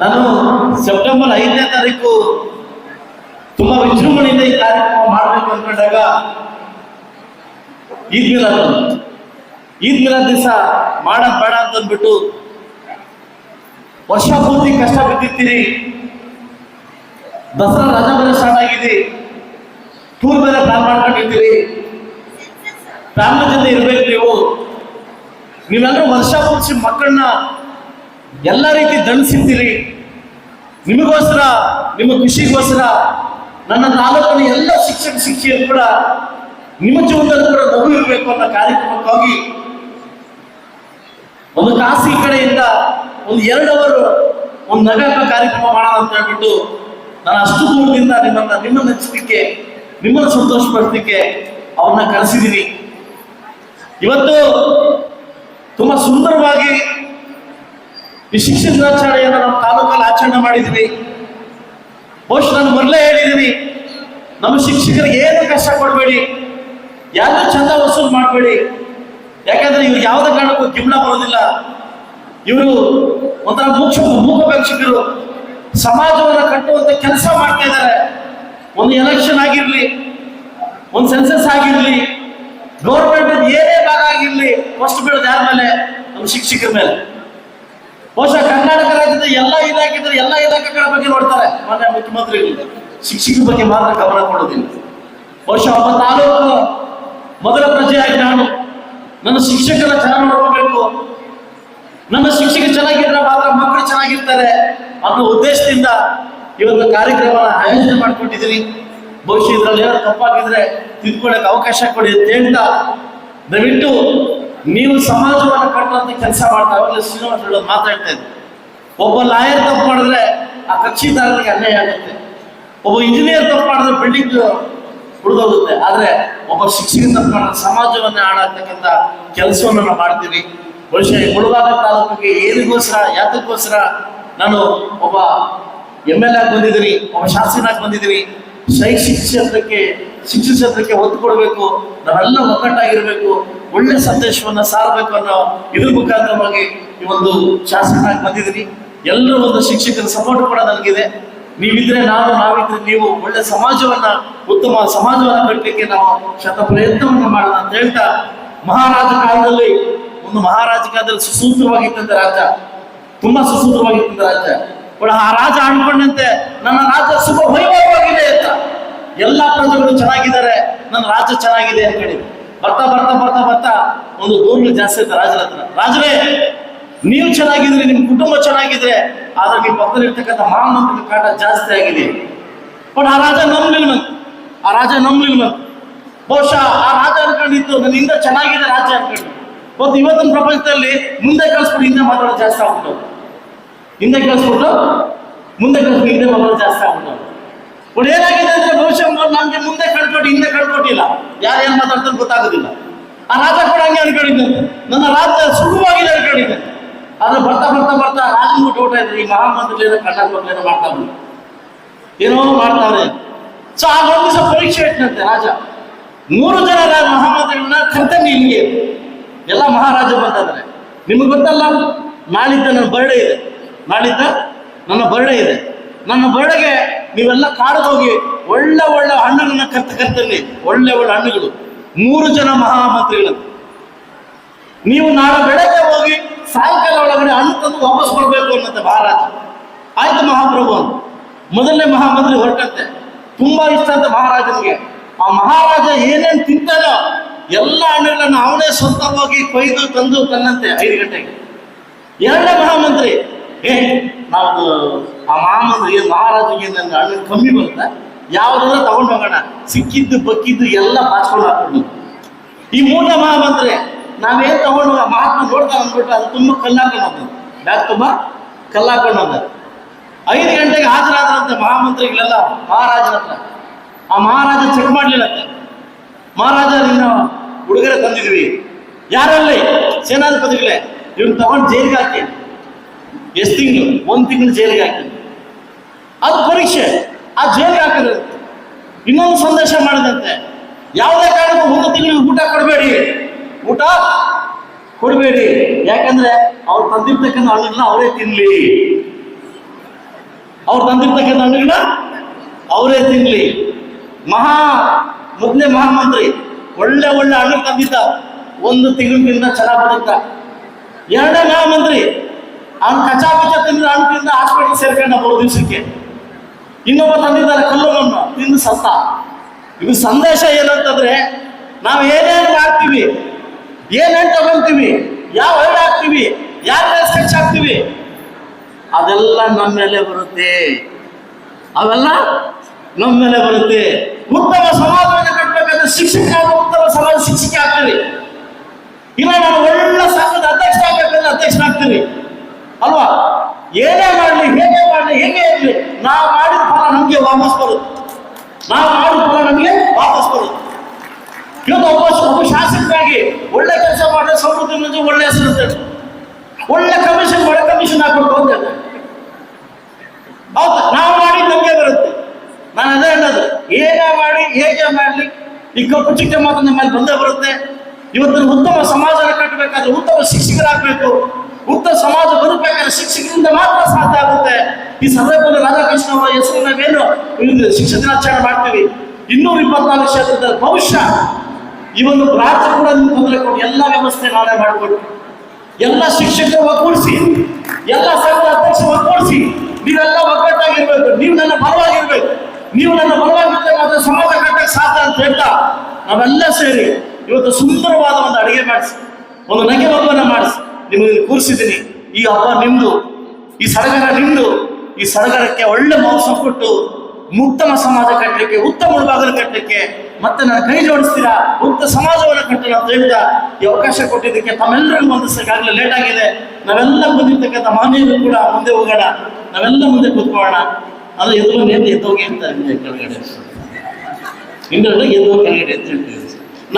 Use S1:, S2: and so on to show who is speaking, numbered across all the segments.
S1: ನಾನು ಸೆಪ್ಟೆಂಬರ್ ಐದನೇ ತಾರೀಕು ತುಂಬಾ ವಿಜೃಂಭಣೆಯಿಂದ ಈ ಕಾರ್ಯಕ್ರಮ ಮಾಡಬೇಕು ಅನ್ಕೊಂಡಾಗ ಈದ್ ಮಿಲಾದ್. ಈದ್ ಮಿಲಾದ್ ದಿವಸ ಮಾಡೋದ್ ಬೇಡ ಅಂತ ಅಂದ್ಬಿಟ್ಟು ವರ್ಷ ಪೂರ್ತಿ ಕಷ್ಟ ಬಿದ್ದಿರ್ತೀರಿ. ದಸರಾ ರಜಾ ಮೇಲೆ ಸ್ಟಾರ್ಟ್ ಆಗಿದೆ. ಟೂರ್ ಮೇಲೆ ಪ್ಲಾನ್ ಮಾಡ್ಕೊಂಡಿರ್ತೀರಿ ಫ್ಯಾಮಿಲಿ ಜೊತೆ ಇರ್ಬೇಕು ನೀವು. ನೀವೆಲ್ಲರೂ ವರ್ಷ ಪೂರ್ತಿ ಮಕ್ಕಳನ್ನ ಎಲ್ಲ ರೀತಿ ದಂಡಿಸಿದ್ದೀರಿ. ನಿಮಗೋಸ್ಕರ, ನಿಮ್ಮ ಖುಷಿಗೋಸ್ಕರ ನನ್ನ ತಾಲೂಕಿನ ಎಲ್ಲ ಶಿಕ್ಷಕ ಶಿಕ್ಷೆಯನ್ನು ಕೂಡ ನಿಮ್ಮ ಜೀವನದಲ್ಲಿ ಕೂಡ ನಗು ಇರಬೇಕು ಅನ್ನೋ ಕಾರ್ಯಕ್ರಮಕ್ಕಾಗಿ ಒಂದು ಖಾಸಗಿ ಕಡೆಯಿಂದ ಒಂದು ಎರಡು ಅವರು ಒಂದು ನಗರ ಕಾರ್ಯಕ್ರಮ ಮಾಡೋಣ ಅಂತ ಹೇಳ್ಬಿಟ್ಟು ನಾನು ಅಷ್ಟು ದೂರದಿಂದ ನಿಮ್ಮನ್ನ ನಿಮ್ಮನ್ನ ನೆಚ್ಚಲಿಕ್ಕೆ ನಿಮ್ಮನ್ನ ಸಂತೋಷಪಡಿಸಲಿಕ್ಕೆ ಅವ್ರನ್ನ ಕರೆಸಿದ್ದೀನಿ. ಇವತ್ತು ತುಂಬಾ ಸುಂದರವಾಗಿ ಈ ಶಿಕ್ಷಣ ದಿನಾಚರಣೆಯನ್ನು ನಮ್ಮ ತಾಲೂಕಲ್ಲಿ ಆಚರಣೆ ಮಾಡಿದ್ವಿ. ಬಹುಶಃ ನಾನು ಮೊದಲೇ ಹೇಳಿದ್ದೀನಿ ನಮ್ಮ ಶಿಕ್ಷಕರಿಗೆ ಏನು ಕಷ್ಟ ಕೊಡಬೇಡಿ ಯಾರು ಚಂದ ವಸೂಲು ಮಾಡಬೇಡಿ. ಯಾಕಂದ್ರೆ ಇವ್ರು ಯಾವುದೇ ಕಾರಣಕ್ಕೂ ಗಿಮ್ನ ಬರೋದಿಲ್ಲ ಇವರು ಒಂಥರ ಮುಖ್ಯ ಮೂಕಪೇಕ್ಷಕರು. ಸಮಾಜವನ್ನು ಕಟ್ಟುವಂತ ಕೆಲಸ ಮಾಡ್ತಾ ಇದ್ದಾರೆ. ಒಂದು ಎಲೆಕ್ಷನ್ ಆಗಿರ್ಲಿ, ಒಂದು ಸೆನ್ಸಸ್ ಆಗಿರ್ಲಿ ಗೌರ್ಮೆಂಟ್ ಏನೇ ಭಾಗ ಆಗಿರ್ಲಿ ಫಸ್ಟ್ ಬೀಳೋದು ಯಾರ ಮೇಲೆ? ನಮ್ಮ ಶಿಕ್ಷಕರ ಮೇಲೆ. ಬಹುಶಃ ಕರ್ನಾಟಕ ರಾಜ್ಯದ ಎಲ್ಲ ಇಲಾಖೆಗಳು, ಎಲ್ಲ ಇಲಾಖೆಗಳ ಬಗ್ಗೆ ನೋಡ್ತಾರೆ. ಮಾನ್ಯ ಮುಖ್ಯಮಂತ್ರಿಗಳು, ಶಿಕ್ಷಕರ ಬಗ್ಗೆ ಮಾತ್ರ ಗಮನ ಕೊಡೋದಿಲ್ಲ ಬಹುಶಃ ಒಬ್ಬ ತಾಲೂಕು ಮೊದಲ ಪ್ರಜೆಯಾಗಿ ನಾನು ನನ್ನ ಶಿಕ್ಷಕರ ಚೆನ್ನಾಗಿ ನೋಡ್ಕೋಬೇಕು. ನನ್ನ ಶಿಕ್ಷಕ ಚೆನ್ನಾಗಿದ್ರೆ ಮಾತ್ರ ಮಕ್ಕಳು ಚೆನ್ನಾಗಿರ್ತಾರೆ ಅನ್ನೋ ಉದ್ದೇಶದಿಂದ ಇವತ್ತು ಕಾರ್ಯಕ್ರಮ ಆಯೋಜನೆ ಮಾಡ್ಕೊಂಡಿದ್ದೀನಿ ಬಹುಶಃ ಇದರಲ್ಲಿ ಏನಾದ್ರು ತಪ್ಪಾಗಿದ್ರೆ ತಿದ್ಕೊಳ್ಳಕ್ಕೆ ಅವಕಾಶ ಕೊಡಿ ಅಂತ ಹೇಳ್ತಾ ದಯವಿಟ್ಟು ನೀವು ಸಮಾಜವನ್ನು ಕಟ್ಟುವಂತ ಕೆಲಸ ಮಾಡ್ತಾ ಅವಾಗಲೇ ಶ್ರೀನಿವಾಸ ಹೇಳೋದು ಮಾತಾಡ್ತಾ ಇದ್ದೆ. ಒಬ್ಬ ಲಾಯರ್ ತಪ್ಪು ಮಾಡಿದ್ರೆ ಆ ಕಕ್ಷಿದಾರರಿಗೆ ಅನ್ಯಾಯ ಆಗುತ್ತೆ. ಒಬ್ಬ ಇಂಜಿನಿಯರ್ ತಪ್ಪು ಮಾಡಿದ್ರೆ ಬಿಲ್ಡಿಂಗ್ ಉಳಿದೋಗುತ್ತೆ ಆದ್ರೆ ಒಬ್ಬ ಶಿಕ್ಷಕ ತಪ್ಪು ಮಾಡಿದ್ರೆ ಸಮಾಜವನ್ನೇ ಹಾಳಾಗ್ತಕ್ಕಂಥ ಕೆಲಸವನ್ನು ನಾವು ಮಾಡ್ತೀವಿ. ಬಹುಶಃ ಈ ತಾಲೂಕಿಗೆ ಏನಿಗೋಸ್ಕರ ಯಾತಕ್ಕೋಸ್ಕರ ನಾನು ಒಬ್ಬ ಎಂ ಎಲ್ ಆಗಿ ಬಂದಿದ್ದೀನಿ, ಒಬ್ಬ ಶಾಸಕನಾಗಿ ಬಂದಿದ್ದೀನಿ. ಶೈಕ್ಷಣಿಕ ಕ್ಷೇತ್ರಕ್ಕೆ ಶಿಕ್ಷಣ ಕ್ಷೇತ್ರಕ್ಕೆ ಒತ್ತು ಕೊಡಬೇಕು, ನಾವೆಲ್ಲ ಒಗ್ಗಟ್ಟಾಗಿರ್ಬೇಕು, ಒಳ್ಳೆ ಸಂದೇಶವನ್ನ ಸಾರಬೇಕು ಅನ್ನೋ ಇದ್ರ ಮುಖಾಂತರವಾಗಿ ಈ ಒಂದು ಶಾಸಕನಾಗಿ ಬಂದಿದ್ದೀನಿ ಎಲ್ಲರೂ ಒಂದು ಶಿಕ್ಷಕರ ಸಪೋರ್ಟ್ ಕೂಡ ನನಗಿದೆ ನೀವಿದ್ರೆ ನಾನು, ನಾವಿದ್ರೆ ನೀವು ಒಳ್ಳೆ ಸಮಾಜವನ್ನ, ಉತ್ತಮ ಸಮಾಜವನ್ನ ಕಟ್ಟಲಿಕ್ಕೆ ನಾವು ಶತ ಪ್ರಯತ್ನವನ್ನು ಮಾಡೋಣ ಅಂತ ಹೇಳ್ತಾ, ಮಹಾರಾಜ ಕಾಲದಲ್ಲಿ, ಒಂದು ಮಹಾರಾಜ ಕಾಲದಲ್ಲಿ ಸುಸೂತ್ರವಾಗಿತ್ತಂತ ರಾಜ. ತುಂಬಾ ಸುಸೂತ್ರವಾಗಿತ್ತಂತ ರಾಜ. ಆ ರಾಜ ಅನ್ಕೊಂಡಂತೆ ನನ್ನ ರಾಜ ಶುಭ ವೈಭವವಾಗಿದೆ ಅಂತ. ಎಲ್ಲ ಪ್ರಜೆಗಳು ಚೆನ್ನಾಗಿದ್ದಾರೆ, ನನ್ನ ರಾಜ್ಯ ಚೆನ್ನಾಗಿದೆ ಅಂತ ಹೇಳಿ ಬರ್ತಾ ಬರ್ತಾ ಬರ್ತಾ ಬರ್ತಾ ಒಂದು ದೂರಗಳು ಜಾಸ್ತಿ ಆಯ್ತು ರಾಜರ ಹತ್ರ. ರಾಜರೇ, ನೀವು ಚೆನ್ನಾಗಿದ್ರೆ ನಿಮ್ ಕುಟುಂಬ ಚೆನ್ನಾಗಿದ್ರೆ ಆದ್ರೆ ನಿಮ್ಮ ಪಕ್ಕದಲ್ಲಿರ್ತಕ್ಕಂಥ ಮಹಾಮಂತ್ರಿ ಕಾಟ ಜಾಸ್ತಿ ಆಗಿದೆ. ಬಟ್ ಆ ರಾಜ ನಂಬಲಿಲ್ಲ ಆ ರಾಜ ನಂಬಲಿಲ್ಲ ಬಹುಶಃ ಆ ರಾಜ ಅನ್ಕೊಂಡಿದ್ದು ಹಿಂದೆ ಚೆನ್ನಾಗಿದೆ ರಾಜ ಅನ್ಕೊಂಡು. ಮತ್ತು ಇವತ್ತಿನ ಪ್ರಪಂಚದಲ್ಲಿ ಮುಂದೆ ಕಳಿಸ್ಬಿಟ್ಟು ಹಿಂದೆ ಮಾತಾಡೋದು ಜಾಸ್ತಿ ಆಗ್ಬಿಟ್ಟು ಹಿಂದೆ ಕಳಿಸ್ಬಿಟ್ಟು ಮುಂದೆ ಕಳಿಸ್ಬಿಟ್ಟು ಹಿಂದೆ ಮಾತಾಡೋದು ಜಾಸ್ತಿ ಆಗ್ಬಿಟ್ಟು ಬಟ್ ಏನಾಗಿದೆ ಅಂದ್ರೆ ಬಹುಶಃ ನಮ್ಗೆ ಮುಂದೆ ಕಳ್ಕೊಟ್ಟು ಹಿಂದೆ ಕಳ್ಕೊಟ್ಟಿಲ್ಲ ಯಾರು ಏನ್ ಮಾತಾಡ್ತಾರೆ ಗೊತ್ತಾಗೋದಿಲ್ಲ. ಆ ರಾಜ ಕೂಡ ಹಂಗೆ ಅನ್ಕೊಂಡಿದ್ದೆ. ನನ್ನ ರಾಜ್ಯ ಸುಖವಾಗಿದೆ ಅನ್ಕೊಂಡಿದ್ದೆ. ಆದ್ರೆ ಬರ್ತಾ ಬರ್ತಾ ಬರ್ತಾ ರಾಜನ ಬಿಟ್ಟು ಊಟ ಇದ್ರೆ ಈ ಮಹಾಮಂತ್ರಿ ಏನೋ ಕಣ್ಣಾಗ ಮಕ್ಕಳೇನೋ ಮಾಡ್ತಾ ಬಂದ್ರು. ಏನೋ ಮಾಡ್ತಾರೆ. ಸೊ ಆ ಒಂದು ದಿವಸ ಪರೀಕ್ಷೆ ಇಟ್ಟಂತೆ ರಾಜ. ಮೂರು ಜನ ರಾಜ ಮಹಾಮಂತ್ರಿಗಳನ್ನ ಕರ್ತವ್ಯ ಇಲ್ಲಿಗೆ. ಎಲ್ಲ ಮಹಾರಾಜ ಬಂದಿದ್ದಾರೆ ನಿಮಗೆ ಗೊತ್ತಲ್ಲ, ನಾಳಿದ್ದ ನನ್ನ ಬರ್ಡೇ ಇದೆ. ನಾಳಿದ್ದ ನನ್ನ ಬರ್ಡೇ ಇದೆ. ನನ್ನ ಬರ್ಡೆಗೆ ನೀವೆಲ್ಲ ಕಾಡಿಗೆ ಒಳ್ಳೆ ಒಳ್ಳೆ ಹಣ್ಣುಗಳನ್ನ ಕರ್ತ ಕರ್ತಲ್ಲಿ ಒಳ್ಳೆ ಒಳ್ಳೆ ಹಣ್ಣುಗಳು. ಮೂರು ಜನ ಮಹಾಮಂತ್ರಿಗಳು ನೀವು ನಾಳೆ ಬೆಳಗ್ಗೆ ಹೋಗಿ ಸಾಯಂಕಾಲ ಒಳಗಡೆ ಹಣ್ಣು ತಂದು ವಾಪಸ್ ಬರಬೇಕು ಅನ್ನತ್ತೆ ಮಹಾರಾಜ ಆಯ್ತು ಮಹಾಪ್ರಭು ಮೊದಲನೇ ಮಹಾಮಂತ್ರಿ ಹೊರಟಂತೆ. ತುಂಬಾ ಇಷ್ಟ ಅಂತ ಮಹಾರಾಜನಿಗೆ. ಆ ಮಹಾರಾಜ ಏನೇನು ತಿಂತಾನೋ ಎಲ್ಲ ಹಣ್ಣುಗಳನ್ನು ಅವನೇ ಸ್ವಂತವಾಗಿ ಕೊಯ್ದು ತಂದು ತನ್ನಂತೆ ಐದು ಗಂಟೆಗೆ. ಎರಡನೇ ಮಹಾಮಂತ್ರಿ, ಏ, ನಾವು ಆ ಮಹಾಮಂತ್ರಿ ಏನು ಮಹಾರಾಜಿಗೆ ನನ್ನ ಅಣ್ಣ ಕಮ್ಮಿ ಬರುತ್ತೆ? ಯಾವ್ದಾದ್ರು ತಗೊಂಡು ಹೋಗೋಣ. ಸಿಕ್ಕಿದ್ದು, ಬಕ್ಕಿದ್ದು ಎಲ್ಲ ಬಾಚ್ಕೊಂಡು ಹಾಕೊಂಡು ಈ ಮೂರನೇ ಮಹಾಮಂತ್ರಿ ನಾವೇನ್ ತಗೊಂಡು ಮಹಾತ್ಮ ನೋಡ್ತಾ ಅಂದ್ಬಿಟ್ಟು ಅದು ತುಂಬ ಕಲ್ಲಾಕೊಂಡು ಬ್ಯಾಗ್ ತುಂಬ? ಕಲ್ಲಾಕೊಂಡು ಹೋದ ಐದು ಗಂಟೆಗೆ ಹಾಜರಾದ್ರಂತೆ ಮಹಾಮಂತ್ರಿಗಳೆಲ್ಲ ಮಹಾರಾಜನ ಹತ್ರ. ಆ ಮಹಾರಾಜ ಚೆಕ್ ಮಾಡ್ಲಿಲ್ಲಂತೆ. ಮಹಾರಾಜ, ನಿನ್ನ ಉಡುಗೊರೆ ತಂದಿದ್ವಿ ಯಾರಲ್ಲಿ? ಸೇನಾಧಿಪತಿಗಳೇ. ಇವ್ನು ತಗೊಂಡು ಜೈಲಿಗೆ ಹಾಕಿ. ಎಷ್ಟು ತಿಂಗಳು? ಒಂದು ತಿಂಗಳು ಜೈಲಿಗೆ ಹಾಕಿ. ಅದು ಪರೀಕ್ಷೆ. ಆ ಜೈಲಿಗೆ ಹಾಕಿದ್ರೆ. ಇನ್ನೊಂದು ಸಂದೇಶ ಮಾಡಿದಂತೆ. ಯಾವುದೇ ಕಾರಣಕ್ಕೂ ಒಂದು ತಿಂಗಳಿಗೆ ಊಟ ಕೊಡಬೇಡಿ. ಊಟ ಕೊಡಬೇಡಿ. ಯಾಕಂದ್ರೆ ಅವ್ರು ತಂದಿರ್ತಕ್ಕಂಥ ಹಣ್ಣುಗಳನ್ನ ಅವರೇ ತಿನ್ಲಿ. ಅವ್ರು ತಂದಿರ್ತಕ್ಕಂಥ ಹಣ್ಣುಗಳನ್ನ ಅವರೇ ತಿನ್ಲಿ. ಮಹಾ ಮೊದಲನೇ ಮಹಾಮಂತ್ರಿ, ಒಳ್ಳೆ ಒಳ್ಳೆ ಹಣ್ಣು ತಂದಿದ್ದ. ಒಂದು ತಿಂಗಳಿಂದ ಚೆನ್ನಾಗಿ ಬದುಕ್ತ ಎರಡನೇ ಮಹಾಮಂತ್ರಿ ಅವ್ನು ಕಚಾ ಪಚ ತಿಂದ ಹಣ್ಣು ತಿಂದ ಹಾಸ್ಪಿಟಲ್ ಸೇರ್ಕೊಂಡ ಮೂರು ದಿವಸಕ್ಕೆ. ಇನ್ನೊಬ್ಬ ತಂದಿದ್ದಾರೆ ಕಲ್ಲು ಮಣ್ಣು ತಿಂದು ಸತ್ತ ಇದು ಸಂದೇಶ ಏನಂತಂದ್ರೆ ನಾವು ಏನೇನು ಮಾಡ್ತೀವಿ, ಏನೇನು ತಗೊಂತೀವಿ, ಯಾವ ಹಾಕ್ತೀವಿ, ಯಾರ ಸ್ಕೆಚ್ ಹಾಕ್ತೀವಿ, ಅದೆಲ್ಲ ನಮ್ಮ ಮೇಲೆ ಬರುತ್ತೆ. ಅವೆಲ್ಲ ನಮ್ಮ ಮೇಲೆ ಬರುತ್ತೆ. ಉತ್ತಮ ಸಮಾಜವನ್ನು ಕಟ್ಟಬೇಕಂದ್ರೆ ಶಿಕ್ಷಕ, ಉತ್ತಮ ಸಮಾಜ ಶಿಕ್ಷಕ ಆಗ್ತೀವಿ. ಇಲ್ಲ ನಾನು ಒಳ್ಳೆ ಸಂಘದ ಅಧ್ಯಕ್ಷ ಆಗ್ಬೇಕಂದ್ರೆ ಆಗ್ತೀವಿ ಅಲ್ವಾ? ಏನೇ ಮಾಡಲಿ, ಹೇಗೆ ಇರಲಿ ನಾವು ಮಾಡಿದ ಫಲ ನಮಗೆ ವಾಪಸ್ ಬರುತ್ತೆ ನಾವು ಆಡು ಫಲ ನಮಗೆ ವಾಪಸ್ ಬರುತ್ತೆ ಇವತ್ತು ಒಬ್ಬ ಒಬ್ಬ ಶಾಸಕರಾಗಿ ಒಳ್ಳೆ ಕೆಲಸ ಮಾಡಿದ್ರೆ ಸಮೃದ್ಧಿ ಮುಂದೆ ಒಳ್ಳೆ ಹೆಸರು. ಒಳ್ಳೆ ಕಮಿಷನ್ ಒಳ್ಳೆ ಕಮಿಷನ್ ಹಾಕೊಂಡು ಅಂತ. ಹೌದು, ನಾವು ಮಾಡಿ ನಮಗೆ ಬರುತ್ತೆ. ನಾನು ಅದೇ ಹೇಳೋದು ಏನೇ ಮಾಡಿ, ಹೇಗೆ ಮಾಡಲಿ? ಈ ಕಪ್ಪು ಚಿಕ್ಕ ಮಾತು ನಮ್ಮಲ್ಲಿ ಮೇಲೆ ಬಂದೇ ಬರುತ್ತೆ. ಇವತ್ತಿನ ಉತ್ತಮ ಸಮಾಜ ಕಟ್ಟಬೇಕಾದ್ರೆ ಉತ್ತಮ ಶಿಕ್ಷಕರಾಗಬೇಕು. ಉತ್ತಮ ಸಮಾಜ ಬದುಕಬೇಕಾದ್ರೆ ಶಿಕ್ಷಕರಿಂದ ಮಾತ್ರ ಸಾಧ್ಯ ಆಗುತ್ತೆ. ಈ ಸಂದರ್ಭದಲ್ಲಿ ರಾಧಾಕೃಷ್ಣ ಹೆಸರಿನ ಹೆಸರು ನಾವೇನು ಇದು ದಿನಾಚರಣೆ ಮಾಡ್ತೀವಿ. ಇನ್ನೂರ ಇಪ್ಪತ್ನಾಲ್ಕು ಕ್ಷೇತ್ರದ ಭವಿಷ್ಯ ಈ ಒಂದು ರಾಜ್ಯ ಕೂಡ ತೊಂದರೆ ಕೊಟ್ಟು ಎಲ್ಲ ವ್ಯವಸ್ಥೆ ನಾಳೆ ಮಾಡಿಕೊಟ್ಟು ಎಲ್ಲ ಶಿಕ್ಷಕರು ಒಗ್ಗೂಡಿಸಿ, ಎಲ್ಲ ಸಂಘದ ಅಧ್ಯಕ್ಷ ಒಗ್ಗೂಡಿಸಿ, ನೀವೆಲ್ಲ ಒಗ್ಗಟ್ಟಾಗಿರ್ಬೇಕು. ನೀವು ನನ್ನ ಬಲವಾಗಿರ್ಬೇಕು. ನೀವು ನನ್ನ ಬಲವಾಗಿದ್ದರೆ ಮಾತ್ರ ಸಮಾಜ ಕಟ್ಟಕ್ಕೆ ಸಾಧ್ಯ ಅಂತ ಹೇಳ್ತಾ ನಾವೆಲ್ಲ ಸೇರಿ ಇವತ್ತು ಸುಂದರವಾದ ಒಂದು ಅಡುಗೆ ಮಾಡಿಸಿ, ಒಂದು ನಗೆ ಹಬ್ಬನ ಮಾಡಿಸಿ. ನಿಮಗೆ ಕೂರಿಸಿದ್ದೀನಿ. ಈ ಹಬ್ಬ ನಿಮ್ದು, ಈ ಸಡಗರ ನಿಮ್ದು. ಈ ಸಡಗರಕ್ಕೆ ಒಳ್ಳೆ ಮೋಸ ಕೊಟ್ಟು ಉತ್ತಮ ಸಮಾಜ ಕಟ್ಟಲಿಕ್ಕೆ, ಉತ್ತಮ ಉಳ್ಬಾಗಲು ಕಟ್ಟಲಿಕ್ಕೆ ಮತ್ತೆ ನನ್ನ ಕೈ ಜೋಡಿಸ್ತೀರಾ? ಉತ್ತಮ ಸಮಾಜವನ್ನು ಕಟ್ಟಲು ಅಂತ ಹೇಳಿದ ಈ ಅವಕಾಶ ಕೊಟ್ಟಿದ್ದಕ್ಕೆ ತಮ್ಮೆಲ್ಲರಿಗೂ ಒಂದಿಸಕ್ಕಾಗಲೇ ಲೇಟ್ ಆಗಿದೆ. ನಾವೆಲ್ಲ ಬಂದಿರ್ತಕ್ಕಂಥ ಮಾನ್ಯರು ಕೂಡ ಮುಂದೆ ಹೋಗೋಣ. ನಾವೆಲ್ಲ ಮುಂದೆ ಕೂತ್ಕೊಳ್ಳೋಣ. ಅದು ಎದುರು ಎದ್ದು ಎದ್ದೋಗಿ ಅಂತ ಕೆಳಗಡೆ. ಇನ್ನೊಂದು ಎದ್ದು ಕೆಳಗಡೆ ಅಂತ ಹೇಳ್ತೀವಿ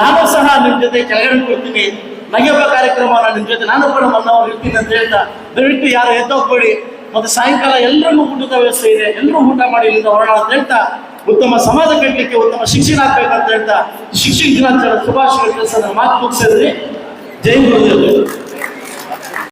S1: ನಾನು ಸಹ ನಿಮ್ಮ ಜೊತೆ ಕೆಳಗಡೆ ಕೊಡ್ತೀನಿ ನಗೆಯುವ ಕಾರ್ಯಕ್ರಮ ನಿಮ್ಮ ಜೊತೆ, ನಾನು ಕೂಡ ಮನ್ನವರು ಇರ್ತೀನಿ ಅಂತ ಹೇಳ್ತಾ, ದಯವಿಟ್ಟು ಯಾರು ಎದ್ದೋಗ್ಬೇಡಿ ಮತ್ತೆ ಸಾಯಂಕಾಲ ಎಲ್ಲರಿಗೂ ಊಟದ ವ್ಯವಸ್ಥೆ ಇದೆ, ಎಲ್ಲರೂ ಊಟ ಮಾಡಿ ಇಲ್ಲಿಂದ ಹೊರಡೋಣ ಅಂತ ಹೇಳ್ತಾ, ಉತ್ತಮ ಸಮಾಜ ಕಟ್ಟಲಿಕ್ಕೆ ಉತ್ತಮ ಶಿಕ್ಷಣ ಆಗ್ಬೇಕಂತ ಹೇಳ್ತಾ, ಶಿಕ್ಷಣ ದಿನಾಚರಣೆ ಶುಭಾಶಯ ಕೆಲಸ ಮಾತು ಮುಗಿಸಿದ್ರಿ ಜೈ ಗುರುದೇವ್